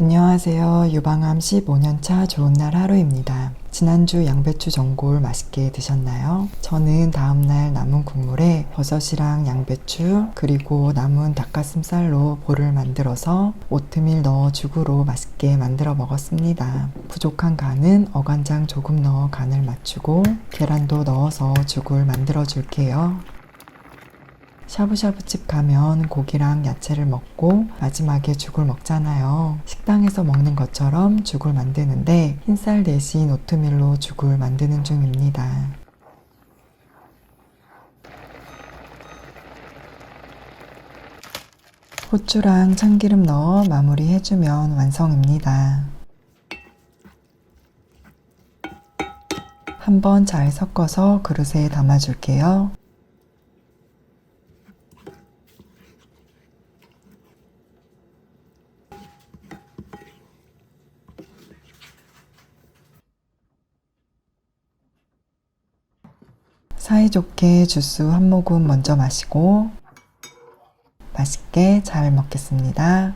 안녕하세요. 유방암 15년차 좋은 날 하루입니다. 지난주 양배추 전골 맛있게 드셨나요? 저는 다음날 남은 국물에 버섯이랑 양배추 그리고 남은 닭가슴살로 볼을 만들어서 오트밀 넣어 죽으로 맛있게 만들어 먹었습니다. 부족한 간은 어간장 조금 넣어 간을 맞추고 계란도 넣어서 죽을 만들어 줄게요. 샤브샤브집 가면 고기랑 야채를 먹고 마지막에 죽을 먹잖아요. 식당에서 먹는 것처럼 죽을 만드는데 흰쌀 대신 오트밀로 죽을 만드는 중입니다. 후추랑 참기름 넣어 마무리 해주면 완성입니다. 한번 잘 섞어서 그릇에 담아줄게요. 사이좋게 주스 한 모금 먼저 마시고 맛있게 잘 먹겠습니다.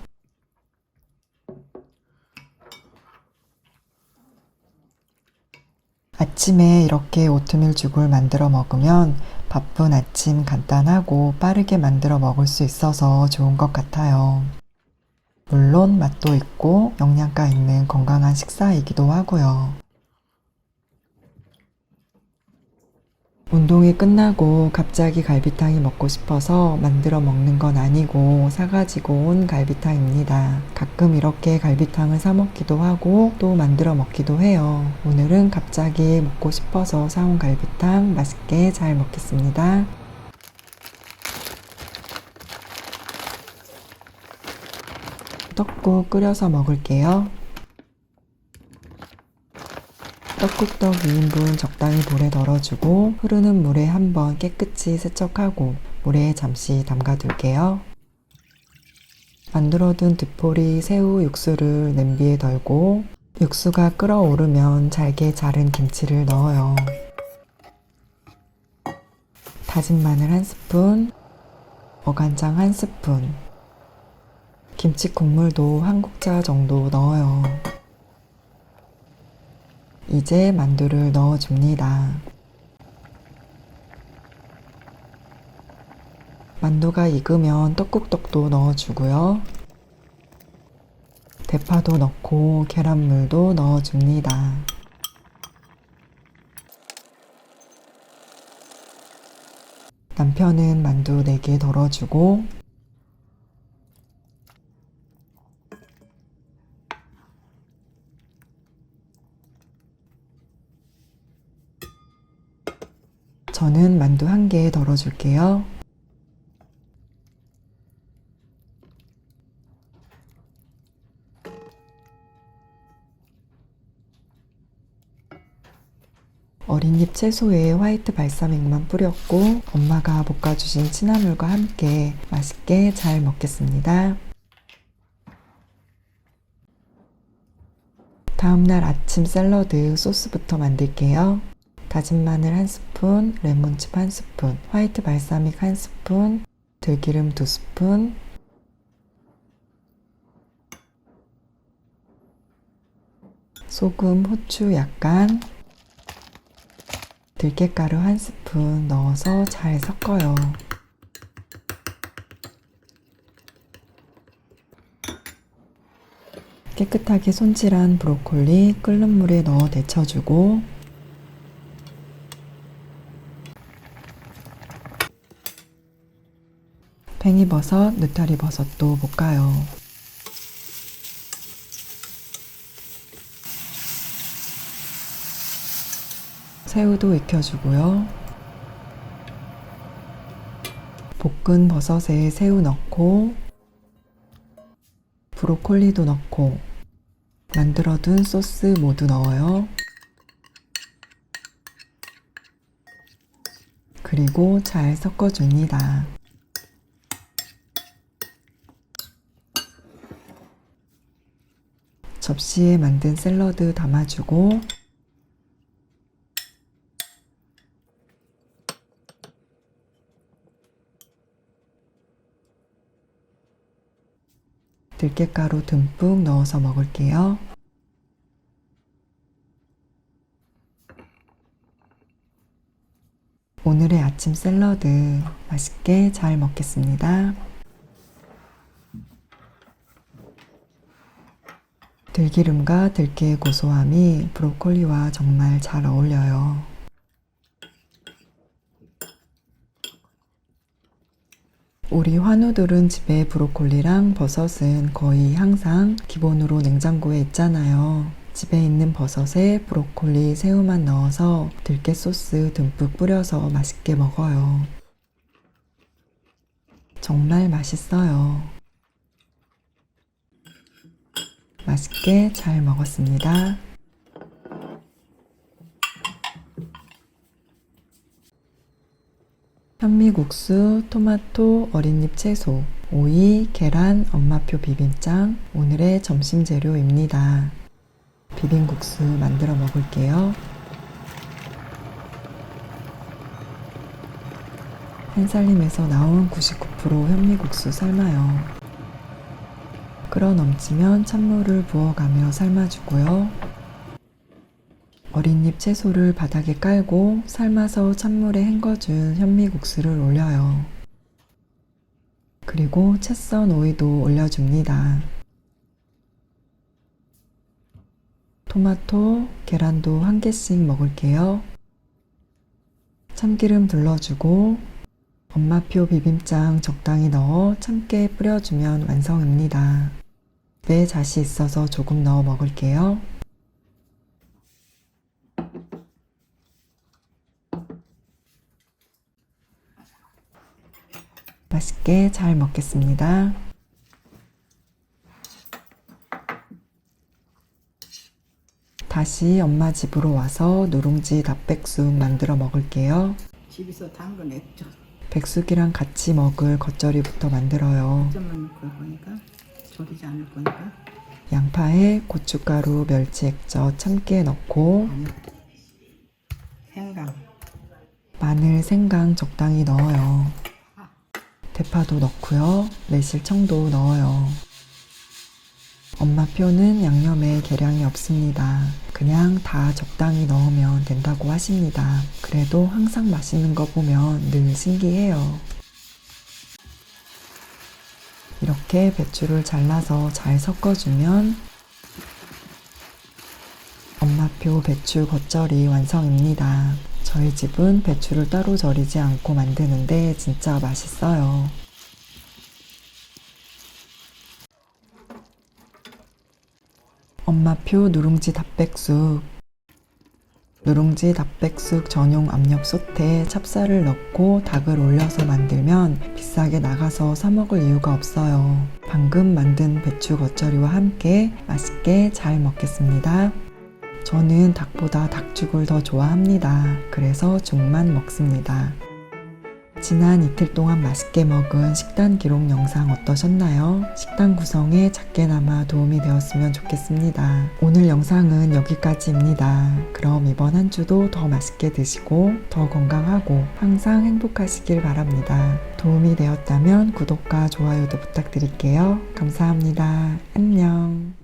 아침에 이렇게 오트밀 죽을 만들어 먹으면 바쁜 아침 간단하고 빠르게 만들어 먹을 수 있어서 좋은 것 같아요. 물론 맛도 있고 영양가 있는 건강한 식사이기도 하고요. 운동이 끝나고 갑자기 갈비탕이 먹고 싶어서 만들어 먹는 건 아니고 사가지고 온 갈비탕입니다. 가끔 이렇게 갈비탕을 사 먹기도 하고 또 만들어 먹기도 해요. 오늘은 갑자기 먹고 싶어서 사온 갈비탕 맛있게 잘 먹겠습니다. 떡국 끓여서 먹을게요. 떡국떡 2인분 적당히 물에 덜어주고 흐르는 물에 한번 깨끗이 세척하고 물에 잠시 담가둘게요. 만들어둔 드포리 새우 육수를 냄비에 덜고 육수가 끓어오르면 잘게 자른 김치를 넣어요. 다진 마늘 한 스푼, 어간장 한 스푼, 김치 국물도 한 국자 정도 넣어요. 이제 만두를 넣어줍니다. 만두가 익으면 떡국떡도 넣어주고요. 대파도 넣고 계란물도 넣어줍니다. 남편은 만두 4개 덜어주고 저는 만두 한 개 덜어줄게요. 어린잎 채소에 화이트 발사믹만 뿌렸고 엄마가 볶아주신 취나물과 함께 맛있게 잘 먹겠습니다. 다음날 아침 샐러드 소스부터 만들게요. 다진 마늘 한 스푼, 레몬즙 한 스푼, 화이트 발사믹 한 스푼, 들기름 두 스푼, 소금, 후추 약간, 들깨가루 한 스푼 넣어서 잘 섞어요. 깨끗하게 손질한 브로콜리 끓는 물에 넣어 데쳐주고 팽이버섯, 느타리버섯도 볶아요. 새우도 익혀주고요. 볶은 버섯에 새우 넣고 브로콜리도 넣고 만들어둔 소스 모두 넣어요. 그리고 잘 섞어줍니다. 접시에 만든 샐러드 담아주고 들깨가루 듬뿍 넣어서 먹을게요. 오늘의 아침 샐러드 맛있게 잘 먹겠습니다. 들기름과 들깨의 고소함이 브로콜리와 정말 잘 어울려요. 우리 환우들은 집에 브로콜리랑 버섯은 거의 항상 기본으로 냉장고에 있잖아요. 집에 있는 버섯에 브로콜리, 새우만 넣어서 들깨 소스 듬뿍 뿌려서 맛있게 먹어요. 정말 맛있어요. 맛있게 잘 먹었습니다. 현미국수, 토마토, 어린잎 채소, 오이, 계란, 엄마표 비빔장, 오늘의 점심 재료입니다. 비빔국수 만들어 먹을게요. 한살림에서 나온 99% 현미국수 삶아요. 끓어 넘치면 찬물을 부어가며 삶아주고요. 어린잎 채소를 바닥에 깔고 삶아서 찬물에 헹궈준 현미국수를 올려요. 그리고 채썬 오이도 올려줍니다. 토마토, 계란도 한 개씩 먹을게요. 참기름 둘러주고 엄마표 비빔장 적당히 넣어 참깨 뿌려주면 완성입니다. 내 잣이 있어서 조금 넣어 먹을게요. 맛있게 잘 먹겠습니다. 다시 엄마 집으로 와서 누룽지 닭백숙 만들어 먹을게요. 집에서 담근 액젓 백숙이랑 같이 먹을 겉절이부터 만들어요. 졸이지 않을 거니까 양파에 고춧가루, 멸치 액젓, 참깨 넣고 마늘 생강 마늘, 생강 적당히 넣어요. 대파도 넣고요. 매실 청도 넣어요. 엄마표는 양념에 계량이 없습니다. 그냥 다 적당히 넣으면 된다고 하십니다. 그래도 항상 맛있는 거 보면 늘 신기해요. 이렇게 배추를 잘라서 잘 섞어주면 엄마표 배추 겉절이 완성입니다. 저희 집은 배추를 따로 절이지 않고 만드는데 진짜 맛있어요. 엄마표 누룽지 닭백숙 누룽지 닭백숙 전용 압력 솥에 찹쌀을 넣고 닭을 올려서 만들면 비싸게 나가서 사 먹을 이유가 없어요. 방금 만든 배추 겉절이와 함께 맛있게 잘 먹겠습니다. 저는 닭보다 닭죽을 더 좋아합니다. 그래서 죽만 먹습니다. 지난 이틀 동안 맛있게 먹은 식단 기록 영상 어떠셨나요? 식단 구성에 작게나마 도움이 되었으면 좋겠습니다. 오늘 영상은 여기까지입니다. 그럼 이번 한 주도 더 맛있게 드시고 더 건강하고 항상 행복하시길 바랍니다. 도움이 되었다면 구독과 좋아요도 부탁드릴게요. 감사합니다. 안녕.